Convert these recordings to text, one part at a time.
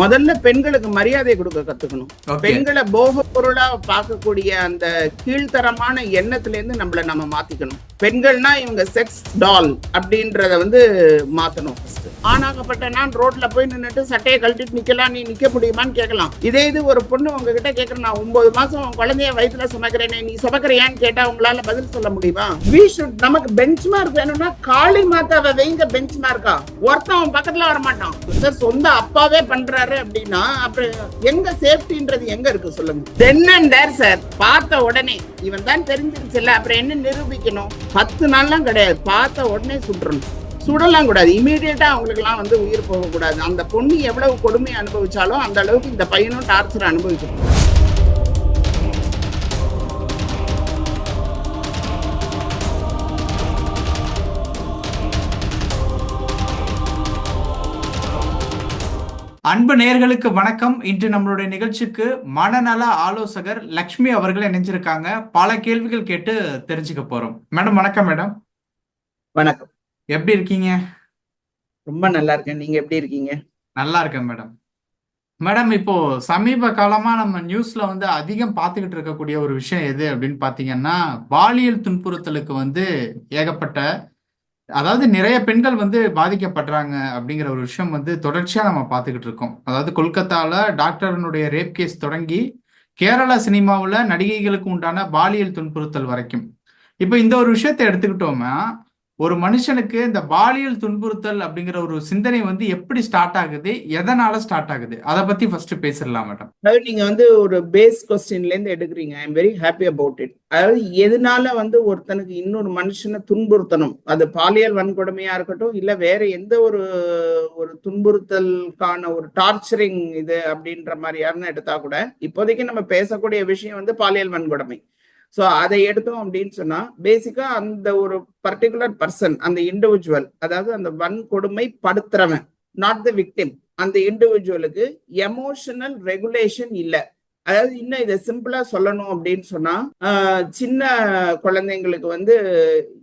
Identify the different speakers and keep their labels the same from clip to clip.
Speaker 1: முதல்ல பெண்களுக்கு மரியாதை கொடுக்க கத்துக்கணும். பெண்களை போக பொருளா பார்க்கக்கூடிய அந்த கீழ்த்தரமான எண்ணத்துல இருந்து நம்மள நம்ம மாத்திக்கணும். பெண்கள்னா இவங்க செக்ஸ் டால் அப்படின்றத வந்து மாத்தணும். ஆணாகப்பட்ட நான் ரோட்ல போய் நின்னுட்டு சட்டையை கழட்டிட்டு நிக்கலாம் நீ நிக்க முடியுமான்னு கேட்கலாம். இதே இது ஒரு பொண்ணு உங்ககிட்ட கேக்குறேன் நான் ஒன்பது மாசம் உன் குழந்தைய வயித்துல சுமக்கிறேனே நீ சுமக்கிறியான்னு கேட்டா உங்களால பதில் சொல்ல முடியுமா? வி ஷுட் நமக்கு பெஞ்ச் மார்க் வேணும்னா காளி மாதாவை வைங்க பெஞ்ச் மார்க்கா ஒருத்தன் பக்கத்துல வர மாட்டான் சார் சொந்த அப்பாவே பண்றாரு. அப்படின்னா அப்புறம் எங்க சேஃப்டின்றது எங்க இருக்கு சொல்லுங்க. தென்னண்டர் சார் பார்த்த உடனே இவன் தான் தெரிஞ்சிருச்சுல்ல அப்புறம் என்ன நிரூபிக்கணும்? பத்து நாள்லாம் கிடையாது பார்த்த உடனே சுட்டுறணும் சுடலாம் கூடாது இமீடியட்டா அவங்களுக்குலாம் வந்து உயிர் போகக்கூடாது. அந்த பொண்ணு எவ்வளவு கொடுமை அனுபவிச்சாலும் அந்த அளவுக்கு இந்த பையனும் டார்ச்சர் அனுபவிக்கணும்.
Speaker 2: அன்பு நேயர்களுக்கு வணக்கம். இன்று நம்மளுடைய நிகழ்ச்சிக்கு மனநல ஆலோசகர் லக்ஷ்மி அவர்கள் இணைஞ்சிருக்காங்க. பல கேள்விகள் கேட்டு தெரிஞ்சுக்க போறோம். மேடம் வணக்கம் மேடம்.
Speaker 1: வணக்கம்.
Speaker 2: எப்படி இருக்கீங்க?
Speaker 1: ரொம்ப நல்லா இருக்கேன். நீங்க எப்படி இருக்கீங்க?
Speaker 2: நல்லா இருக்கேன் மேடம். மேடம் இப்போ சமீப காலமா நம்ம நியூஸ்ல வந்து அதிகம் பார்த்துக்கிட்டு இருக்கக்கூடிய ஒரு விஷயம் எது அப்படின்னு பாத்தீங்கன்னா பாலியல் துன்புறுத்தலுக்கு வந்து ஏகப்பட்ட அதாவது நிறைய பெண்கள் வந்து பாதிக்கப்படுறாங்க அப்படிங்கிற ஒரு விஷயம் வந்து தொடர்ச்சியா நம்ம பார்த்துக்கிட்டு இருக்கோம். அதாவது கொல்கத்தால டாக்டரனுடைய ரேப் கேஸ் தொடங்கி கேரளா சினிமாவில் நடிகைகளுக்கு உண்டான பாலியல் துன்புறுத்தல் வரைக்கும். இப்போ இந்த ஒரு விஷயத்தை எடுத்துக்கிட்டோம்னா ஒரு மனுஷனுக்கு இந்த பாலியல் துன்புறுத்தல் அப்படிங்கிற ஒரு சிந்தனை வந்து எப்படி ஸ்டார்ட் ஆகுது? எதனால ஸ்டார்ட் ஆகுது? அதை பத்தி ஃபர்ஸ்ட் பேசிடலாம் மேடம்.
Speaker 1: அதாவது நீங்க வந்து ஒரு பேஸ் கொஸ்டின்ல இருந்து எடுக்கிறீங்க. I am very happy about it அதாவது எதனால வந்து ஒருத்தனுக்கு இன்னொரு மனுஷனை துன்புறுத்தணும்? அது பாலியல் வன்கொடுமையா இருக்கட்டும் இல்ல வேற எந்த ஒரு ஒரு துன்புறுத்தலுக்கான ஒரு டார்ச்சரிங் இது அப்படின்ற மாதிரியாருன்னு எடுத்தா கூட இப்போதைக்கு நம்ம பேசக்கூடிய விஷயம் வந்து பாலியல் வன்கொடுமை. ஸோ அதை எடுத்தோம் அப்படின்னு சொன்னா பேசிக்கா அந்த ஒரு பர்டிகுலர் பர்சன் அந்த இண்டிவிஜுவல் அதாவது அந்த வன்கொடுமை படுத்துறவன் நாட் த விக்டிம் அந்த இண்டிவிஜுவலுக்கு எமோஷனல் ரெகுலேஷன் இல்லை. அதாவது இன்னும் இதை சிம்பிளா சொல்லணும் அப்படின்னு சொன்னா சின்ன குழந்தைங்களுக்கு வந்து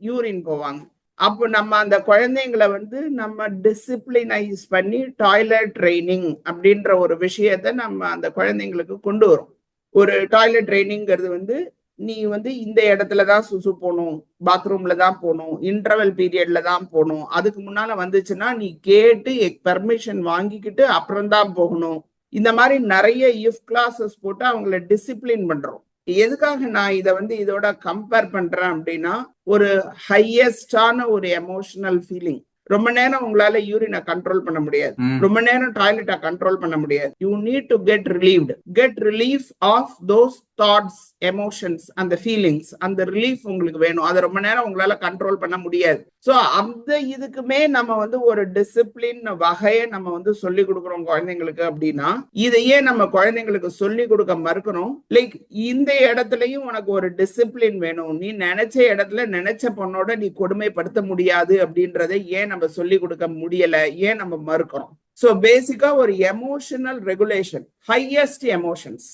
Speaker 1: யூரின் போவாங்க. அப்போ நம்ம அந்த குழந்தைங்களை வந்து நம்ம டிசிப்ளினைஸ் பண்ணி டாய்லெட் ட்ரைனிங் அப்படின்ற ஒரு விஷயத்த நம்ம அந்த குழந்தைங்களுக்கு கொண்டு வரும். ஒரு டாய்லெட் ட்ரைனிங்கிறது வந்து நீ வந்து இந்த இடத்துல தான் சுசு போகணும் பாத்ரூம்ல தான் போகணும் இன்டர்வல் பீரியட்ல தான் போகணும் அதுக்கு முன்னால வந்துச்சுன்னா நீ கேட்டு பெர்மிஷன் வாங்கிக்கிட்டு அப்புறம் தான் போகணும். இந்த மாதிரி நிறைய இஃப் கிளாஸஸ் போட்டு அவங்கள டிசிப்ளின் பண்றோம். எதுக்காக நான் இதை வந்து இதோட கம்பேர் பண்றேன் அப்படின்னா ஒரு ஹையஸ்டான ஒரு எமோஷனல் ஃபீலிங் ரொம்ப நேரம் உங்களால யூரினை கண்ட்ரோல் பண்ண முடியாது. ரொம்ப நேரம் டாய்லெட்டை கண்ட்ரோல் பண்ண முடியாது. You need to get relieved get relief of those thoughts emotions அந்த ஃபீலிங்ஸ் அந்த ரிலீஃப் உங்களுக்கு வேணும். அதை ரொம்ப நேரம் உங்களால கண்ட்ரோல் பண்ண முடியாது. ஸோ அந்த இதுக்குமே நம்ம வந்து ஒரு டிசிப்ளின் வகையை நம்ம வந்து சொல்லி கொடுக்குறோம் குழந்தைங்களுக்கு அப்படின்னா இதையே நம்ம குழந்தைங்களுக்கு சொல்லி கொடுக்க மறுக்கிறோம் லைக் இந்த இடத்துலயும் உனக்கு ஒரு டிசிப்ளின் வேணும். நீ நினைச்ச இடத்துல நினைச்ச பொண்ணோட நீ கொடுமைப்படுத்த முடியாது அப்படின்றதை ஏன் நம்ம சொல்லி கொடுக்க முடியல? ஏன் நம்ம மறுக்கிறோம்? ஸோ பேசிக்கா ஒரு எமோஷனல் ரெகுலேஷன் ஹையஸ்ட் எமோஷன்ஸ்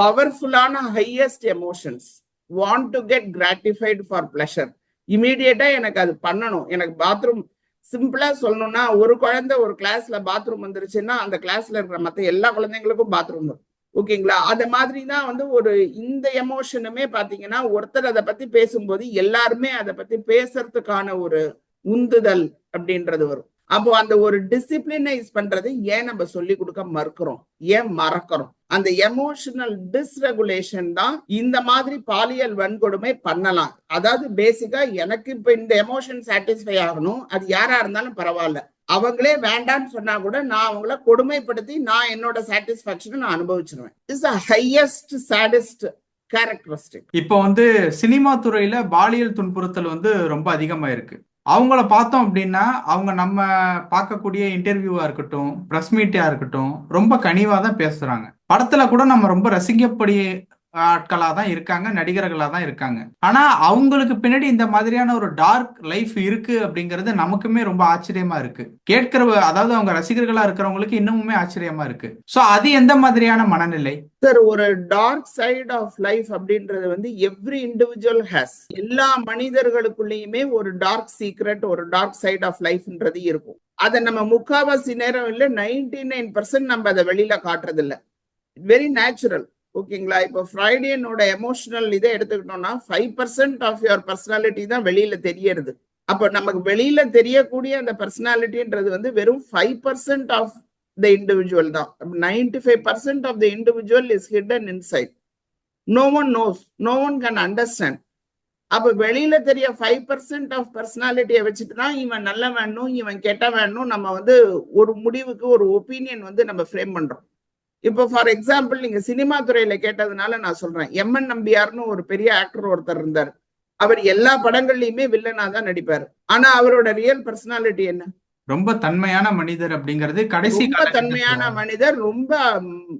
Speaker 1: பவர்ஃபுல்லான highest emotions want to get gratified for pleasure இமீடியட்டா எனக்கு அது பண்ணணும். எனக்கு பாத்ரூம் சிம்பிளா சொல்லணும்னா ஒரு குழந்தை ஒரு கிளாஸ்ல பாத்ரூம் வந்துருச்சுன்னா அந்த கிளாஸ்ல இருக்கிற மத்த எல்லா குழந்தைங்களுக்கும் பாத்ரூம் வரும். ஓகேங்களா அந்த மாதிரி தான் வந்து ஒரு இந்த எமோஷனுமே பாத்தீங்கன்னா ஒருத்தர் அதை பத்தி பேசும்போது எல்லாருமே அதை பத்தி பேசுறதுக்கான ஒரு உந்துதல் அப்படின்றது வரும். அப்போ அந்த ஒரு டிசிப்ளினைஸ் பண்றது ஏன் நம்ம சொல்லி கொடுக்க மறுக்கிறோம்? ஏன் மறக்கிறோம்? அந்த எமோஷனல் டிஸ்ரெகுலேஷன் தான் இந்த மாதிரி பாலியல் வன்கொடுமை பண்ணலாம். அதாவது பேசிக்கா எனக்கு இப்ப இந்த எமோஷன் சாட்டிஸ்ஃபை ஆகணும். அது யாரா இருந்தாலும் பரவாயில்ல. அவங்களே வேண்டாம்னு சொன்னா கூட நான் அவங்கள கொடுமைப்படுத்தி நான் என்னோட சாட்டிஸ்பாக்சனை நான் அனுபவிச்சிருவேன். Is the highest saddest characteristic
Speaker 2: இப்போ வந்து சினிமா துறையில பாலியல் துன்புறுத்தல் வந்து ரொம்ப அதிகமா இருக்கு அவங்கள பார்த்தோம் அப்படின்னா அவங்க நம்ம பார்க்கக்கூடிய இன்டர்வியூவா இருக்கட்டும் ப்ரெஸ் மீட்டா இருக்கட்டும் ரொம்ப கனிவா தான் பேசுறாங்க. படத்துல கூட நம்ம ரொம்ப ரசிக்கப்படி ஆட்களாக தான் இருக்காங்க நடிகர்களாக தான் இருக்காங்க. ஆனால் அவங்களுக்கு பின்னாடி இந்த மாதிரியான ஒரு டார்க் லைஃப் இருக்கு அப்படிங்கிறது நமக்குமே ரொம்ப ஆச்சரியமா இருக்கு. கேட்கிற அதாவது அவங்க ரசிகர்களா இருக்கிறவங்களுக்கு இன்னமுமே ஆச்சரியமா இருக்கு. ஸோ அது எந்த மாதிரியான மனநிலை?
Speaker 1: சார் ஒரு டார்க் சைட் ஆஃப் லைஃப் அப்படின்றது வந்து எவ்ரி இண்டிவிஜுவல் ஹேஸ் எல்லா மனிதர்களுக்குள்ளேயுமே ஒரு டார்க் சீக்ரெட் ஒரு டார்க் சைட் ஆஃப் லைஃப்ன்றது இருக்கும். அதை நம்ம முக்காவாசி நேரம் இல்லை நைன்டி நைன் பர்சன்ட் நம்ம அதை வெளியில காட்டுறது இல்லை வெரி நேச்சுரல் ஓகேங்களா? இப்போ ஃப்ரைடேனோட எமோஷனல் இதை எடுத்துக்கிட்டோம்னா five percent of your personality தான் வெளியில தெரியறது. அப்போ நமக்கு வெளியில தெரியக்கூடிய அந்த பர்சனாலிட்டின்றது வந்து வெறும் five percent of the individual தான். Ninety five percent of the individual is hidden inside no one knows no one can understand அப்ப வெளியில தெரிய ஃபைவ் பர்சன்ட் ஆஃப் பர்சனாலிட்டியை வச்சுட்டு தான் இவன் நல்ல வேணும் இவன் கெட்ட வேணும் நம்ம வந்து ஒரு முடிவுக்கு ஒரு ஒப்பீனியன் வந்து நம்ம ஃப்ரேம் பண்றோம். இப்போ ஃபார் எக்ஸாம்பிள் நீங்க சினிமா துறையில கேட்டதுனால நான் சொல்றேன். எம்என் நம்பியார்னு ஒரு பெரிய ஆக்டர் ஒருத்தர் இருந்தார். அவர் எல்லா படங்கள்லயுமே வில்லனா தான் நடிப்பாரு. ஆனா அவரோட ரியல் பர்சனாலிட்டி என்ன?
Speaker 2: ரொம்ப தன்மையான மனிதர் அப்படிங்கிறது கடைசி
Speaker 1: ரொம்ப தன்மையான மனிதர் ரொம்ப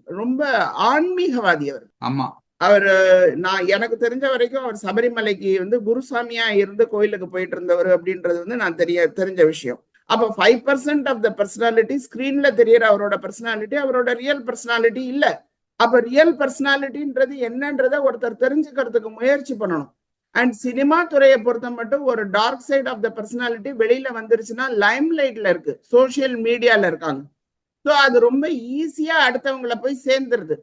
Speaker 1: ரொம்ப ஆன்மீகவாதி அவர்.
Speaker 2: ஆமா.
Speaker 1: அவர் நான் எனக்கு தெரிஞ்ச வரைக்கும் அவர் சபரிமலைக்கு வந்து குருசாமியா இருந்து கோயிலுக்கு போயிட்டு இருந்தவர் அப்படின்றது வந்து நான் தெரிய தெரிஞ்ச விஷயம். அப்ப five percent of the personality ஸ்கிரீன்ல தெரியற அவரோட பர்சனாலிட்டி அவரோட ரியல் பர்சனாலிட்டி இல்ல. அப்ப ரியல் பர்சனாலிட்டின்றது என்னன்றத ஒருத்தர் தெரிஞ்சுக்கிறதுக்கு முயற்சி பண்ணணும். அண்ட் சினிமா துறையை பொறுத்த மட்டும் ஒரு dark side of the personality வெளியில வந்துருச்சுன்னா லைம் லைட்ல இருக்கு. சோசியல் மீடியால இருக்காங்க. ஸோ அது ரொம்ப ஈஸியா அடுத்தவங்கள போய் சேர்ந்துருது.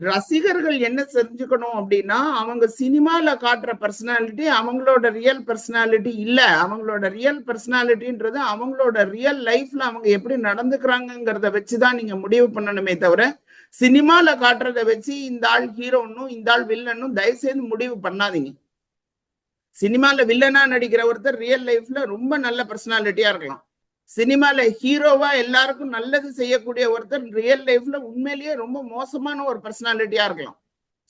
Speaker 1: ரசிகர்கள் என்ன தெரிஞ்சுக்கணும் அப்படின்னா அவங்க சினிமால காட்டுற பர்சனாலிட்டி அவங்களோட ரியல் பர்சனாலிட்டி இல்ல. அவங்களோட ரியல் பர்சனாலிட்டின்றது அவங்களோட ரியல் லைஃப்ல அவங்க எப்படி நடந்துக்கிறாங்கிறத வச்சுதான் நீங்க முடிவு பண்ணணுமே தவிர சினிமால காட்டுறத வச்சு இந்த ஆள் ஹீரோன்னும் இந்த ஆள் வில்லனும் தயவு செய்து முடிவு பண்ணாதீங்க. சினிமால வில்லனா நடிக்கிற ஒருத்தர் ரியல் லைஃப்ல ரொம்ப நல்ல பர்சனாலிட்டியா இருக்கலாம். சினிமால ஹீரோவா எல்லாருக்கும் நல்லது செய்யக்கூடிய ஒருத்தர் ரியல் லைஃப்ல உண்மையிலேயே ரொம்ப மோசமான ஒரு பர்சனாலிட்டியா இருக்கலாம்.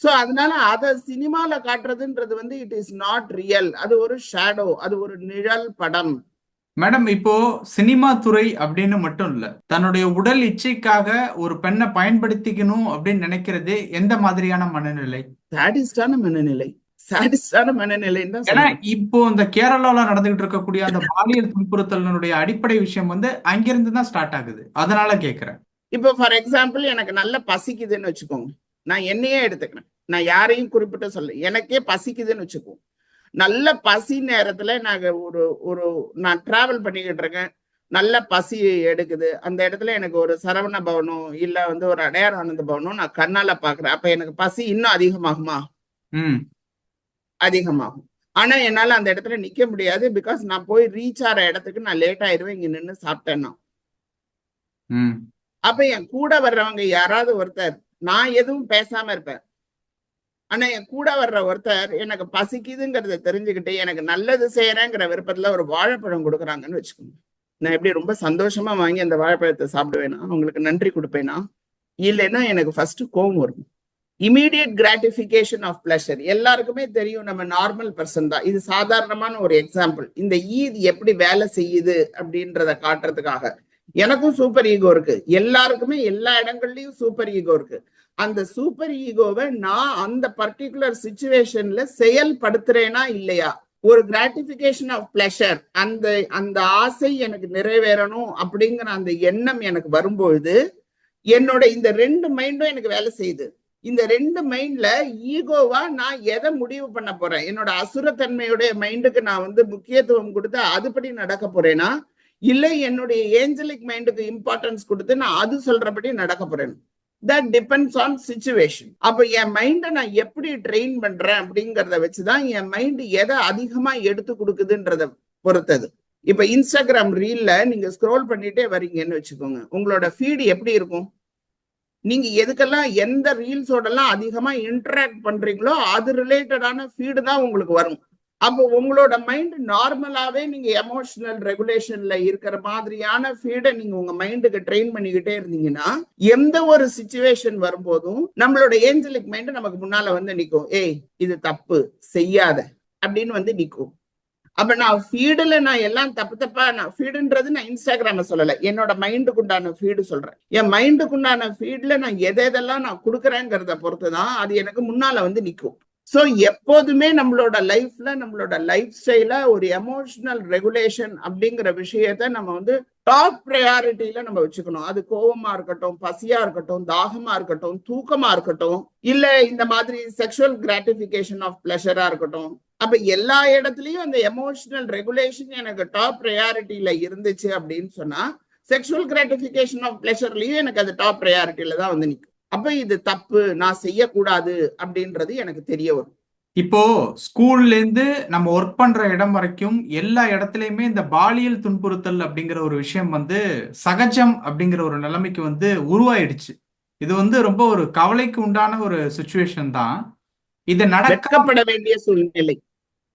Speaker 1: சோ அதனால அதை சினிமால காட்டுறதுன்றது வந்து இட் இஸ் நாட் ரியல் அது ஒரு ஷேடோ அது ஒரு நிழல் படம்.
Speaker 2: மேடம் இப்போ சினிமா துறை அப்படின்னு மட்டும் இல்ல தன்னுடைய உடல் இச்சைக்காக ஒரு பெண்ணை பயன்படுத்திக்கணும் அப்படின்னு நினைக்கிறது எந்த மாதிரியான மனநிலை?
Speaker 1: சாடிஸ்டான மனநிலை. சாடிஸ்டான மனநிலைன்னு தான்
Speaker 2: ஏன்னா. இப்போ இந்த கேரளால நடந்துகிட்டு இருக்கக்கூடிய அந்த பாலியல் துன்புறுத்தலினுடைய அடிப்படை விஷயம் வந்து அங்கிருந்து தான் ஸ்டார்ட் ஆகுது. அதனால கேக்குறேன்.
Speaker 1: இப்போ ஃபார் எக்ஸாம்பிள் எனக்கு நல்ல பசிக்குதுன்னு வச்சுக்கோங்க. நான் என்னையே எடுத்துக்கிறேன். நான் யாரையும் குறிப்பிட்டு சொல்ல எனக்கே பசிக்குதுன்னு வச்சுக்கோங்க நல்ல பசி நேரத்துல நாங்க ஒரு ஒரு நான் டிராவல் பண்ணிக்கிட்டு இருக்கேன். நல்ல பசி எடுக்குது. அந்த இடத்துல எனக்கு ஒரு சரவண பவனோ இல்ல வந்து ஒரு அடையார் ஆனந்த பவனோ நான் கண்ணால பாக்குறேன் அப்ப எனக்கு பசி இன்னும் அதிகமாகுமா? அதிகமாகும். ஆனா என்னால அந்த இடத்துல நிக்க முடியாது. பிகாஸ் நான் போய் ரீச் ஆற இடத்துக்கு நான் லேட் ஆயிருவேன் இங்க நின்னு சாப்பிட்டேன்னா. அப்ப என் கூட வர்றவங்க யாராவது ஒருத்தர் நான் எதுவும் பேசாம இருப்பேன். ஆனா என் கூட வர்ற ஒருத்தர் எனக்கு பசிக்குதுங்கிறத தெரிஞ்சுக்கிட்டு எனக்கு நல்லது செய்யறேங்கிற விருப்பத்துல ஒரு வாழைப்பழம் கொடுக்குறாங்கன்னு வச்சுக்கோங்க. நான் எப்படி ரொம்ப சந்தோஷமா வாங்கி அந்த வாழைப்பழத்தை சாப்பிடுவேனா? அவங்களுக்கு நன்றி கொடுப்பேனா? இல்லைன்னா எனக்கு ஃபர்ஸ்ட் கோவம் வரும். இமீடியட் கிராட்டிபிகேஷன் ஆஃப் பிளஷர் எல்லாருக்குமே தெரியும் நம்ம நார்மல் பர்சன் தான். இது சாதாரணமான ஒரு எக்ஸாம்பிள் இந்த ஈத் எப்படி வேலை செய்யுது அப்படின்றத காட்டுறதுக்காக. எனக்கும் சூப்பர் ஈகோ இருக்கு. எல்லாருக்குமே எல்லா இடங்கள்லயும் சூப்பர் ஈகோ இருக்கு. அந்த சூப்பர் ஈகோவை நான் அந்த பர்டிகுலர் சுச்சுவேஷன்ல செயல்படுத்துறேனா இல்லையா? ஒரு கிராட்டிபிகேஷன் ஆஃப் பிளஷர் அந்த அந்த ஆசை எனக்கு நிறைவேறணும் அப்படிங்கிற அந்த எண்ணம் எனக்கு வரும்பொழுது என்னோட இந்த ரெண்டு மைண்டும் எனக்கு வேலை செய்யுது. இந்த ரெண்டு மைண்ட்ல ஈகோவா நான் எதை முடிவு பண்ண போறேன்? என்னோட அசுரத்தன்மையுடைய மைண்டுக்கு நான் வந்து முக்கியத்துவம் கொடுத்து அதுபடி நடக்க போறேனா? இல்லை என்னுடைய ஏஞ்சலிக் மைண்டுக்கு இம்பார்ட்டன்ஸ் கொடுத்து நான் அது சொல்றபடி நடக்க போறேன். தட் டிபெண்ட்ஸ் ஆன் சுச்சுவேஷன் அப்ப என் மைண்டை நான் எப்படி ட்ரெயின் பண்றேன் அப்படிங்கறத வச்சுதான் என் மைண்ட் எதை அதிகமா எடுத்து கொடுக்குதுன்றத பொறுத்தது. இப்ப இன்ஸ்டாகிராம் ரீல்ல நீங்க ஸ்க்ரோல் பண்ணிட்டே வரீங்கன்னு வச்சுக்கோங்க. உங்களோட ஃபீடு எப்படி இருக்கும்? நீங்க எதுக்கெல்லாம் எந்த ரீல்ஸோடலாம் அதிகமா இன்டராக்ட் பண்றீங்களோ அது ரிலேட்டடான ஃபீடு தான் உங்களுக்கு வரும். அப்போ உங்களோட மைண்ட் நார்மலாவே நீங்க எமோஷனல் ரெகுலேஷன்ல இருக்கிற மாதிரியான ஃபீடை நீங்க உங்க மைண்டுக்கு ட்ரெயின் பண்ணிக்கிட்டே இருந்தீங்கன்னா எந்த ஒரு சுச்சுவேஷன் வரும்போதும் நம்மளோட ஏஞ்சலிக் மைண்ட் நமக்கு முன்னால வந்து நிற்கும் ஏய் இது தப்பு. செய்யாத. அப்படின்னு வந்து நிற்கும் அப்ப நான் ஃபீடுல நான் எல்லாம் தப்பு தப்பா நான் ஃபீடுன்றது நான் இன்ஸ்டாகிராம சொல்லல. என்னோட மைண்டுக்கு உண்டான ஃபீடு சொல்றேன். என் மைண்டுக்கு உண்டான ஃபீட்ல நான் எதை எதெல்லாம் நான் கொடுக்குறேங்கிறத பொறுத்து தான் அது எனக்கு முன்னால வந்து நிற்கும் ஸோ எப்போதுமே நம்மளோட லைஃப்ல நம்மளோட லைஃப் ஸ்டைல ஒரு எமோஷனல் ரெகுலேஷன் அப்படிங்கிற விஷயத்த நம்ம வந்து டாப் ப்ரையாரிட்டியில நம்ம வச்சுக்கணும். அது கோவமா இருக்கட்டும் பசியா இருக்கட்டும் தாகமா இருக்கட்டும் தூக்கமா இருக்கட்டும் இல்ல இந்த மாதிரி செக்ஷுவல் கிராட்டிபிகேஷன் ஆஃப் பிளஷரா இருக்கட்டும் அப்ப எல்லா இடத்துலயும் அந்த எமோஷனல் ரெகுலேஷன் எனக்கு டாப் ப்ரையாரிட்டியில இருந்துச்சு அப்படின்னு சொன்னா செக்ஷுவல் கிராட்டிபிகேஷன் ஆஃப் பிளஷர்லயும் எனக்கு அது டாப் ப்ரையாரிட்டியில தான் வந்து நிற்கும் அப்ப இது தப்பு நான் செய்யக்கூடாது அப்படின்றது எனக்கு தெரிய வரும்.
Speaker 2: இப்போ ஸ்கூல்ல இருந்து நம்ம ஒர்க் பண்ற இடம் வரைக்கும் எல்லா இடத்துலயுமே இந்த பாலியல் துன்புறுத்தல் அப்படிங்கிற ஒரு விஷயம் வந்து சகஜம் அப்படிங்கிற ஒரு நிலைமைக்கு வந்து உருவாயிடுச்சு. இது வந்து ரொம்ப ஒரு கவலைக்கு உண்டான ஒரு சுச்சுவேஷன் தான். இது நடக்க
Speaker 1: வெட்கப்பட வேண்டிய சூழ்நிலை.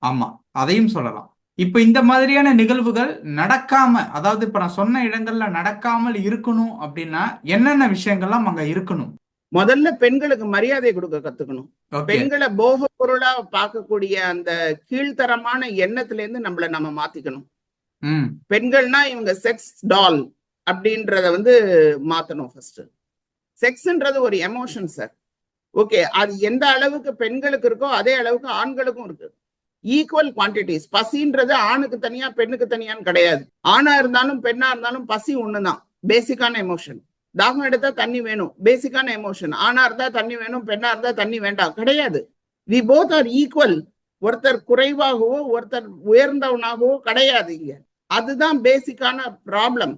Speaker 2: ஆமா அதையும் சொல்லலாம். இப்ப இந்த மாதிரியான நிகழ்வுகள் நடக்காம அதாவது இப்ப நான் சொன்ன இடங்கள்ல நடக்காமல் இருக்கணும் அப்படின்னா என்னென்ன விஷயங்கள்லாம் அங்க இருக்கணும்?
Speaker 1: முதல்ல பெண்களுக்கு மரியாதை கொடுக்க கத்துக்கணும். பெண்களை போக பொருளா பார்க்கக்கூடிய அந்த கீழ்த்தரமான எண்ணத்துல இருந்து நம்மள நம்ம மாத்திக்கணும். பெண்கள்னா இவங்க செக்ஸ் டால் அப்படின்றத வந்து மாத்தணும் ஃபர்ஸ்ட் செக்ஸ்ன்றது ஒரு எமோஷன் சார் ஓகே அது எந்த அளவுக்கு பெண்களுக்கு இருக்கோ அதே அளவுக்கு ஆண்களுக்கும் இருக்கு. ஈக்குவல் குவான்டிட்டிஸ் பசின்றது ஆணுக்கு தனியா பெண்ணுக்கு தனியான்னு கிடையாது. ஆணா இருந்தாலும் பெண்ணா இருந்தாலும் பசி ஒண்ணுதான். பேசிக்கான எமோஷன் தாகம் எடுத்தா தண்ணி வேணும். பேசிக்கான எமோஷன் ஆணா இருந்தா தண்ணி வேணும் பெண்ணா இருந்தா தண்ணி வேண்டாம். கிடையாது. வி போத் ஆர் ஈக்குவல் ஒருத்தர் குறைவாகவோ ஒருத்தர் உயர்ந்தவனாகவோ கிடையாது இங்க. அதுதான் பேசிக்கான ப்ராப்ளம்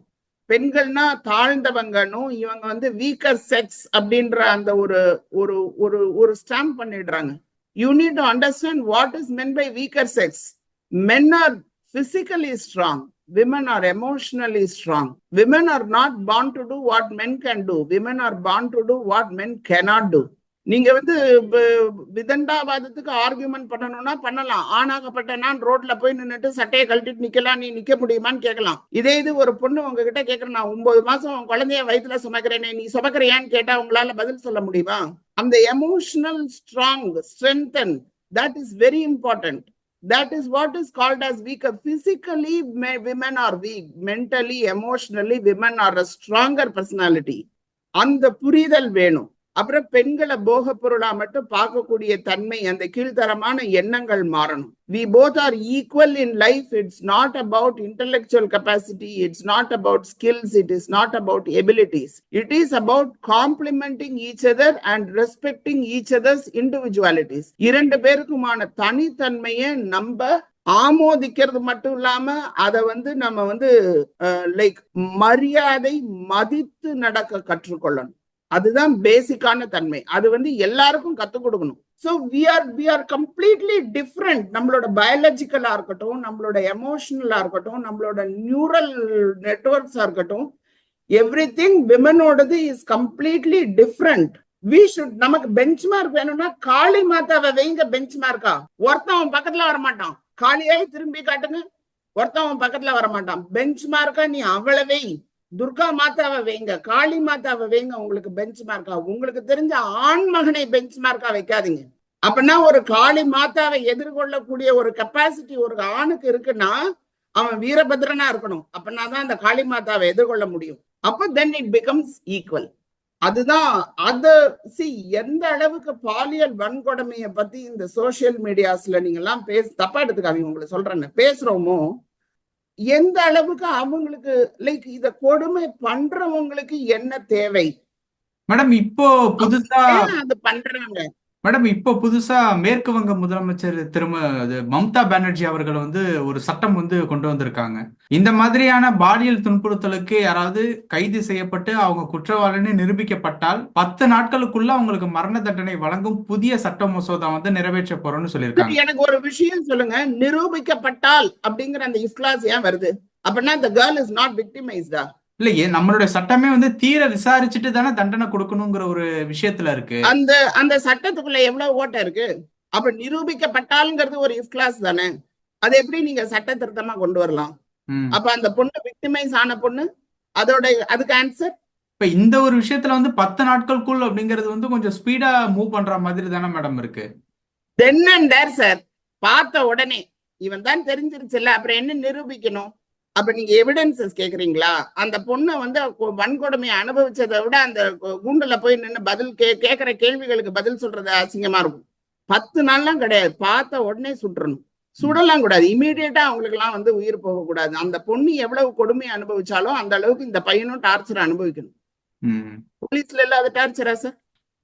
Speaker 1: பெண்கள்னா தாழ்ந்தவங்கன்னும் இவங்க வந்து வீக்கர் செக்ஸ் அப்படின்ற அந்த ஒரு ஒரு ஒரு ஒரு ஸ்டாம்ப் பண்ணிடுறாங்க you need to understand what is meant by weaker sex men are physically strong women are emotionally strong Women are not born to do what men can do. Women are born to do what men cannot do. நீங்க வந்து விதண்டாவாதத்துக்கு argument பண்ணணும்னா பண்ணலாம். ஆணாகப்பட்ட நான் ரோட்ல போய் நின்னுட்டு சட்டையை கழட்டிட்டு நிக்கலாம். நீ நிக்க முடியுமான்னு கேட்கலாம். இதே இது ஒரு பொண்ணு உங்ககிட்ட கேக்குறேன் நான் ஒன்பது மாசம் உன் குழந்தைய வயித்துல சுமக்கிறேனே நீ சுமக்கிறியான்னு கேட்டா உங்களால பதில் சொல்ல முடியுமா? அந்த emotional strong strengthen that is very important that is what is called as weak physically women are weak mentally emotionally women are a stronger personality அந்த புரிதல் வேணும். அப்புறம் பெண்களை போக பொருளா மட்டும் பார்க்கக்கூடிய தன்மை அந்த கீழ்த்தரமான எண்ணங்கள் மாறணும். We both are equal in life it's not about intellectual capacity it's not about skills it is not about abilities it is about complementing each other and respecting each others individualities இரண்டு பேருக்குமான தனித்தன்மையை நம்ம ஆமோதிக்கிறது மட்டும் இல்லாம அதை வந்து நம்ம வந்து லைக் மரியாதை மதித்து நடக்க கற்றுக்கொள்ளணும். அதுதான் பேசிக்கான தன்மை. அது வந்து எல்லாருக்கும் கத்துக் கொடுக்கணும். So we are we are completely different நம்மளோட பயாலஜிக்கலா இருக்கட்டும் நம்மளோட எமோஷனலா இருக்கட்டும் நம்மளோட நியூரல் நெட்ஒர்க்ஸா இருக்கட்டும் everything விமனோடது is completely different we should நமக்கு பெஞ்ச் மார்க் வேணும்னா காளி மாதாவை வைங்க பெஞ்ச் மார்க்கா ஒருத்தன் அவன் பக்கத்துல வர மாட்டான் காளியாய் திரும்பி காட்டுங்க. ஒருத்தன் அவன் பக்கத்துல வர மாட்டான் பெஞ்ச் மார்க்கா நீ அவ்வளவே துர்கா மாதாவை வைங்க காளி மாதாவை வைங்க உங்களுக்கு பெஞ்ச் மார்க்கா உங்களுக்கு தெரிஞ்ச ஆண் மகனை பெஞ்ச் மார்க்கா வைக்காதீங்க. அப்படின்னா ஒரு காளி மாதாவை எதிர்கொள்ளக்கூடிய ஒரு கெப்பாசிட்டி ஒரு ஆணுக்கு இருக்குன்னா அவன் வீரபத்ரனா இருக்கணும். அப்படின்னா தான் அந்த காளி மாதாவை எதிர்கொள்ள முடியும். அப்ப தென் இட் பிகம்ஸ் ஈக்குவல் அதுதான் அத சி எந்த அளவுக்கு பாலியல் வன்கொடுமையை பத்தி இந்த சோசியல் மீடியாஸ்ல நீங்க எல்லாம் பேச தப்பா எடுத்துக்காதீங்க உங்களுக்கு சொல்றேன்னு. பேசுறோமோ எந்த அளவுக்கு அவங்களுக்கு லைக் இத கொடுமை பண்றவங்களுக்கு என்ன தேவை?
Speaker 2: மேடம் இப்போ புதுசா
Speaker 1: அது பண்றாங்க.
Speaker 2: மேடம் இப்போ புதுசா மேற்கு வங்க முதலமைச்சர் திரும்ப மம்தா பானர்ஜி அவர்கள் வந்து ஒரு சட்டம் வந்து கொண்டு வந்திருக்காங்க. இந்த மாதிரியான பாலியல் துன்புறுத்தலுக்கு யாராவது கைது செய்யப்பட்டு அவங்க குற்றவாளின்னு நிரூபிக்கப்பட்டால் பத்து நாட்களுக்குள்ள அவங்களுக்கு மரண தண்டனை வழங்கும் புதிய சட்ட மசோதா வந்து நிறைவேற்ற போறோம்னு சொல்லியிருக்காங்க.
Speaker 1: எனக்கு ஒரு விஷயம் சொல்லுங்க. நிரூபிக்கப்பட்டால் அப்படிங்கிற அந்த இஸ்லாஸ் ஏன் வருது? அப்படின்னா இந்த கேர்ள் இஸ் நாட் விக்டிமைஸ்டா
Speaker 2: இல்லையே நம்மளுடைய சட்டமே வந்து தீர விசாரிச்சுட்டு தானே தண்டனை கொடுக்கணுங்கிற ஒரு விஷயத்துல இருக்கு.
Speaker 1: அந்த அந்த சட்டத்துக்குள்ள எவ்வளவு ஓட்டம் இருக்கு? அப்ப நிரூபிக்கப்பட்டால்ங்கிறது ஒரு இஃப் கிளாஸ் தானே. அது எப்படி நீங்க சட்ட திருத்தமா கொண்டு வரலாம். அப்ப அந்த பொண்ணு விக்டிமைஸ் ஆன பொண்ணு அதோட அதுக்கு ஆன்சர்
Speaker 2: இப்ப இந்த ஒரு விஷயத்துல வந்து பத்து நாட்களுக்குள் அப்படிங்கிறது வந்து கொஞ்சம் ஸ்பீடா மூவ் பண்ற மாதிரி தானே மேடம் இருக்கு.
Speaker 1: தென் அண்ட் சார் பார்த்த உடனே இவன் தான் தெரிஞ்சிருச்சுல்ல அப்புறம் என்ன நிரூபிக்கணும்? அப்ப நீங்க எவிடன்சஸ் கேக்குறீங்களா? அந்த பொண்ணு வந்து வன்கொடுமையை அனுபவிச்சதை விட அந்த கூண்டுல போய் நின்னு பதில் கே கேக்குற கேள்விகளுக்கு பதில் சொல்றது அசிங்கமா இருக்கும். பத்து நாள்லாம் கிடையாது. பார்த்த உடனே சுட்டுறணும் சுடலாம் கூடாது. இமீடியட்டா அவங்களுக்கு எல்லாம் வந்து உயிர் போக கூடாது அந்த பொண்ணு எவ்வளவு கொடுமையை அனுபவிச்சாலும் அந்த அளவுக்கு இந்த பையனும் டார்ச்சர் அனுபவிக்கணும். போலீஸ்ல இல்லாத டார்ச்சரா சார்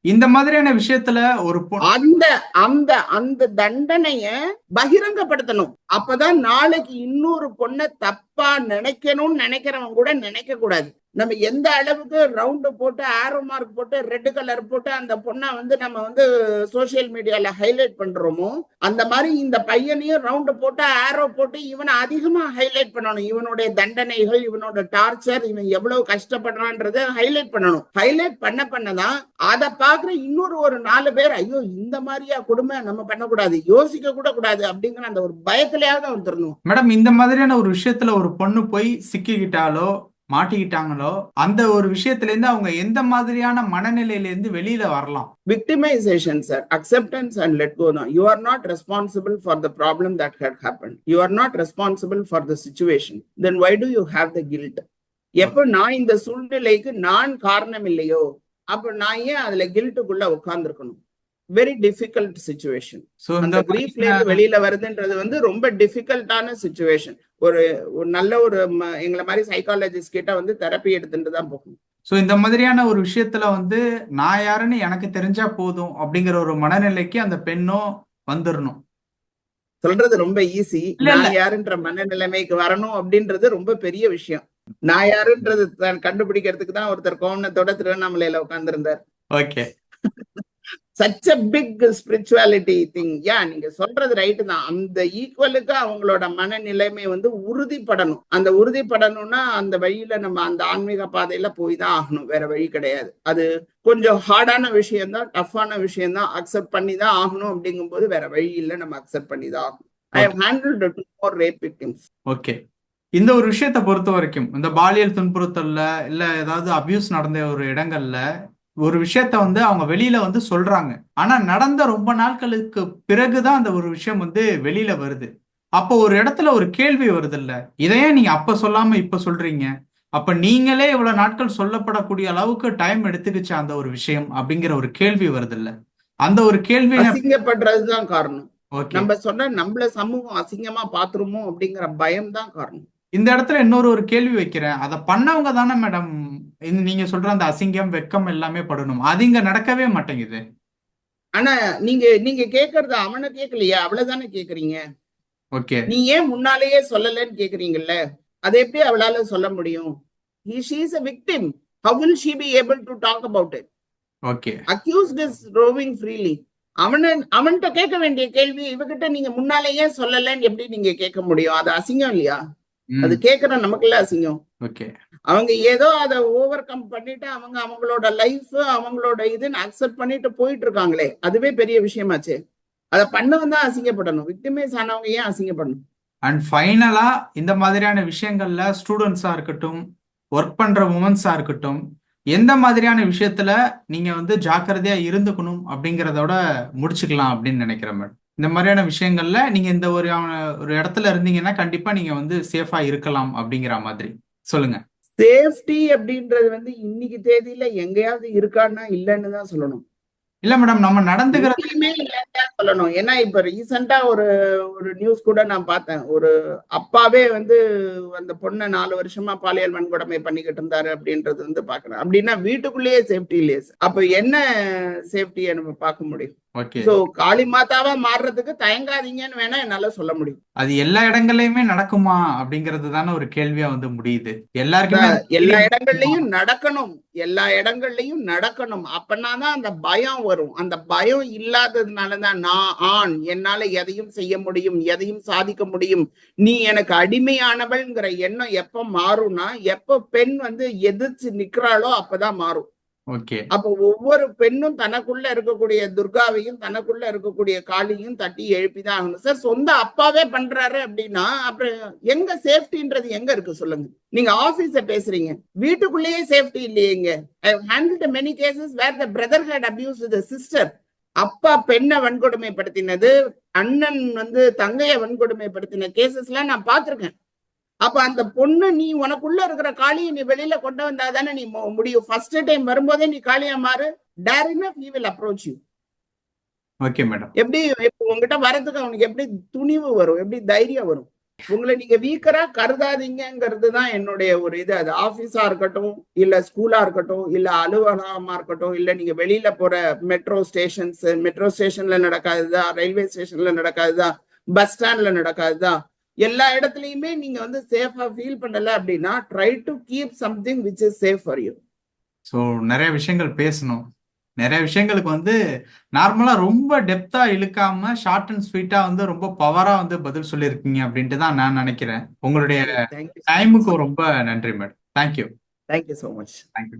Speaker 2: இந்த மாதிரியான விஷயத்துல ஒரு பொ-
Speaker 1: அந்த அந்த அந்த தண்டனைய பகிரங்கப்படுத்தணும். அப்பதான் நாளைக்கு இன்னொரு பொண்ணை தப்பா நினைக்கணும்னு நினைக்கிறவன் கூட நினைக்க கூடாது நம்ம எந்த அளவுக்கு ரவுண்டு போட்டு ஆரோ மார்க் போட்டு ரெட் கலர் போட்டு அந்த பொண்ணை வந்து நம்ம வந்து சோசியல் மீடியால ஹைலைட் பண்றோமோ அந்த மாதிரி இந்த பையனையும் ரவுண்டு போட்டு ஆரோ போட்டு இவனை அதிகமா ஹைலைட் பண்ணணும். இவனுடைய தண்டனைகள் இவனோட டார்ச்சர் இவன் எவ்வளவு கஷ்டப்படுறான்றத ஹைலைட் பண்ணணும். ஹைலைட் பண்ண பண்ணதான் அதை பாக்குற இன்னொரு ஒரு நாலு பேர் ஐயோ இந்த மாதிரியா கொடுமை நம்ம பண்ணக்கூடாது யோசிக்க கூட கூடாது அப்படிங்கிற அந்த ஒரு பயத்திலேயாவது வந்துடணும்.
Speaker 2: மேடம் இந்த மாதிரியான ஒரு விஷயத்துல ஒரு பொண்ணு போய் சிக்கிக்கிட்டாலோ மாட்டிக்கிட்டாங்களோ அந்த ஒரு விஷயத்துல இருந்து அவங்க எந்த மாதிரியான மனநிலையில இருந்து வெளியில வரலாம்
Speaker 1: victimisation sir acceptance and let go தான் you are not responsible for the problem that had happen you are not responsible for the situation then why do you have the guilt எப்ப நான் இந்த சூழ்நிலைக்கு நான் காரணம் இல்லையோ அப்ப நான் ஏன் அதுல கில்ட்டுக்குள்ள உட்கார்ந்துருக்கணும் வெரி டிஃபிகல்ட் சுச்சுவேஷன் அந்த கிரீஃப்ல இருந்து வெளியில வருதுன்றது வந்து ரொம்ப டிஃபிகல்ட்டான சுச்சுவேஷன் ஒரு ஒரு நல்ல ஒரு எங்களை மாதிரி சைக்காலஜிஸ்ட் கிட்ட வந்து தெரப்பி எடுத்துட்டு தான் போகணும்.
Speaker 2: சோ இந்த மாதிரியான ஒரு விஷயத்துல வந்து நான் யாருன்னு எனக்கு தெரிஞ்சா போதும் அப்படிங்கிற ஒரு மனநிலைக்கு அந்த பெண்ணும் வந்துடணும்
Speaker 1: சொல்றது ரொம்ப ஈஸி. நான் யாருன்ற மனநிலைமைக்கு வரணும் அப்படின்றது ரொம்ப பெரிய விஷயம். நான் யாருன்றது கண்டுபிடிக்கிறதுக்கு தான் ஒருத்தர் கோவணத்தோட திருவண்ணாமலையில உட்கார்ந்திருந்தார்.
Speaker 2: Okay
Speaker 1: such a big spirituality thing ya நீங்க சொல்றது ரைட்டு தான். அந்த ஈக்குவலுக்கு அவங்களோட மனநிலைமை வந்து உறுதிப்படணும். அந்த உறுதிப்படணும்னா அந்த வழியில நம்ம அந்த ஆன்மீக பாதையில போய் தான் ஆகணும். வேற வழி கிடையாது. அது கொஞ்சம் ஹார்டான விஷயம்தான் டஃப்பான விஷயம் தான். அக்செப்ட் பண்ணி தான் ஆகணும் அப்படிங்கும்போது வேற வழி நம்ம அக்செப்ட் பண்ணி தான் ஆகணும். I have handled two more rape victims
Speaker 2: okay இந்த ஒரு விஷயத்தை பொறுத்த வரைக்கும் இந்த பாலியல் துன்புறுத்தல்ல இல்ல ஏதாவது அபியூஸ் நடந்த ஒரு இடங்கள்ல ஒரு விஷயத்த வந்து அவங்க வெளியில வந்து சொல்றாங்க. ஆனா நடந்த ரொம்ப நாட்களுக்கு பிறகுதான் அந்த ஒரு விஷயம் வந்து வெளியில வருது. அப்போ ஒரு இடத்துல ஒரு கேள்வி வருது இல்ல இதையே நீங்க அப்ப சொல்லாம இப்ப சொல்றீங்க. அப்ப நீங்களே இவ்வளவு நாட்கள் சொல்லப்படக்கூடிய அளவுக்கு டைம் எடுத்துக்கிச்சு அந்த ஒரு விஷயம் அப்படிங்கிற ஒரு கேள்வி வருது இல்ல அந்த ஒரு கேள்வி
Speaker 1: அசிங்கப்படுறதுதான் காரணம். நம்ம சொன்னா நம்மள சமூகம் அசிங்கமா பாத்துருமோ அப்படிங்கிற பயம் தான் காரணம்.
Speaker 2: இந்த இடத்துல இன்னொரு ஒரு கேள்வி வைக்கிறேன். அதை பண்ணவங்க தானே மேடம்? நீங்க சொல்ற அந்த அசிங்கம் வெக்கம் எல்லாமே படணும். அது இங்க நடக்கவே மாட்டேங்குது.
Speaker 1: ஆனா நீங்க நீங்க கேக்குறது அவனை கேட்கலையா அவ்வளவுதானே கேக்குறீங்க?
Speaker 2: ஓகே.
Speaker 1: நீ ஏன் முன்னாலேயே சொல்லலன்னு கேக்குறீங்கல்ல? அதை எப்படி அவளால சொல்ல முடியும்? She is a victim how will she be able to talk about it
Speaker 2: okay.
Speaker 1: Accused is roving freely அவன அவன்கிட்ட கேட்க வேண்டிய கேள்வி இவகிட்ட நீங்க முன்னாலேயே சொல்லலன்னு எப்படி நீங்க கேட்க முடியும்? அது அசிங்கம் இல்லையா? அது கேக்குற நமக்குள்ள அசிங்கம்.
Speaker 2: ஓகே.
Speaker 1: அவங்க ஏதோ அதை ஓவர் கம் பண்ணிட்டு அவங்க அவங்களோட லைஃப் அவங்களோட இதுன்னு அக்செப்ட் பண்ணிட்டு போயிட்டு இருக்காங்களே அதுவே பெரிய விஷயமாச்சு. அதை பண்ணவன் தான் அசிங்கப்படணும். விக்டிமைஸ் ஆனவங்க ஏன் அசிங்கப்படணும்?
Speaker 2: அண்ட் ஃபைனலா இந்த மாதிரியான விஷயங்கள்ல ஸ்டூடெண்ட்ஸா இருக்கட்டும் ஒர்க் பண்ற உமன்ஸா இருக்கட்டும் எந்த மாதிரியான விஷயத்துல நீங்க வந்து ஜாக்கிரதையா இருந்துக்கணும் அப்படிங்கிறதோட முடிச்சுக்கலாம் அப்படின்னு நினைக்கிறேன் மேடம் இந்த மாதிரியான விஷயங்கள்ல நீங்க இந்த ஒரு ஒரு இடத்துல இருந்தீங்கன்னா கண்டிப்பா நீங்க வந்து சேஃபா இருக்கலாம் அப்படிங்கிற மாதிரி. சொல்லுங்க.
Speaker 1: சேஃப்டி அப்படின்றது வந்து இன்னைக்கு தேதியில எங்கேயாவது இருக்கான்னா இல்லைன்னு தான் சொல்லணும்.
Speaker 2: இல்ல மேடம் நம்ம நடந்துக்கிறது
Speaker 1: எங்கேயுமே இல்லைன்னு தான் சொல்லணும். ஏன்னா இப்ப ரீசெண்டா ஒரு ஒரு நியூஸ் கூட நான் பார்த்தேன். ஒரு அப்பாவே வந்து அந்த பொண்ணை நாலு வருஷமா பாலியல் வன்கொடுமை பண்ணிக்கிட்டு இருந்தாரு அப்படின்றது வந்து பாக்குறேன் அப்படின்னா வீட்டுக்குள்ளேயே சேஃப்டி இல்லையே. அப்ப என்ன சேஃப்டியை நம்ம பார்க்க முடியும்? சோ காளி மாதாவா மாறுறதுக்கு தயங்காதீங்கன்னு வேணா என்னால சொல்ல முடியும்.
Speaker 2: அது எல்லா இடங்கள்லயுமே நடக்குமா அப்படிங்கிறது தானே ஒரு கேள்வியா வந்து முடியுது. எல்லாருக்குமே
Speaker 1: எல்லா இடங்கள்லயும் நடக்கணும். எல்லா இடங்கள்லயும் நடக்கணும். அப்பனாதான் அந்த பயம் வரும். அந்த பயம் இல்லாததுனாலதான் நான் ஆண் என்னால எதையும் செய்ய முடியும் எதையும் சாதிக்க முடியும். நீ எனக்கு அடிமையானவள்ங்கிற எண்ணம் எப்ப மாறும்னா எப்ப பெண் வந்து எதிர்த்து நிக்கிறாளோ அப்பதான் மாறும். அப்ப ஒவ்வொரு பெண்ணும் தனக்குள்ள இருக்கக்கூடிய துர்காவையும் தனக்குள்ள இருக்கக்கூடிய காளியும் தட்டி எழுப்பிதான் ஆகணும். சார் சொந்த அப்பாவே பண்றாரு அப்படின்னா அப்புறம் எங்க சேஃப்டின்றது எங்க இருக்கு சொல்லுங்க. நீங்க ஆபீஸ பேசுறீங்க. வீட்டுக்குள்ளேயே safety இல்லையேங்க. I many cases where the brother had abuse the sister அப்பா பெண்ணை வன்கொடுமைப்படுத்தினது அண்ணன் வந்து தங்கைய வன்கொடுமைப்படுத்தின கேசஸ் எல்லாம் நான் பார்த்திருக்கேன். அப்ப அந்த பொண்ணு நீ உனக்குள்ள இருக்கிற காளியை நீ வெளியில கொண்டு வந்தா தானே நீ முடியும். ஃபர்ஸ்ட் டைம் வரும்போதே நீ காளியா மாறு. Dare enough will approach you.
Speaker 2: Okay madam
Speaker 1: எப்படி உங்ககிட்ட வரதுக்கு அவனுக்கு எப்படி துணிவு வரும்? எப்படி தைரியம் வரும்? உங்களை நீங்க வீக்கரா கருதாதீங்கிறது தான் என்னுடைய ஒரு இது. அது ஆபீஸா இருக்கட்டும் இல்ல ஸ்கூலா இருக்கட்டும் இல்ல அலுவலகமா இருக்கட்டும் இல்ல நீங்க வெளியில போற மெட்ரோ ஸ்டேஷன்ஸ் மெட்ரோ ஸ்டேஷன்ல நடக்காதுதா ரயில்வே ஸ்டேஷன்ல நடக்காதுதா பஸ் ஸ்டாண்ட்ல நடக்காதுதா எல்லா இடத்துலயுமே நீங்க வந்து சேஃபா ஃபீல் பண்ணல அப்படின்னா try to keep something which is safe for you
Speaker 2: so நிறைய விஷயங்கள் பேசணும். நிறைய விஷயங்களுக்கு வந்து நார்மலா ரொம்ப டெப்தா இழுக்காம ஷார்ட் அண்ட் ஸ்வீட்டா வந்து ரொம்ப பவரா வந்து பதில் சொல்லியிருக்கீங்க அப்படின்ட்டு தான் நான் நினைக்கிறேன். உங்களுடைய டைமுக்கு ரொம்ப நன்றி madam thank you
Speaker 1: thank you so much
Speaker 2: thank you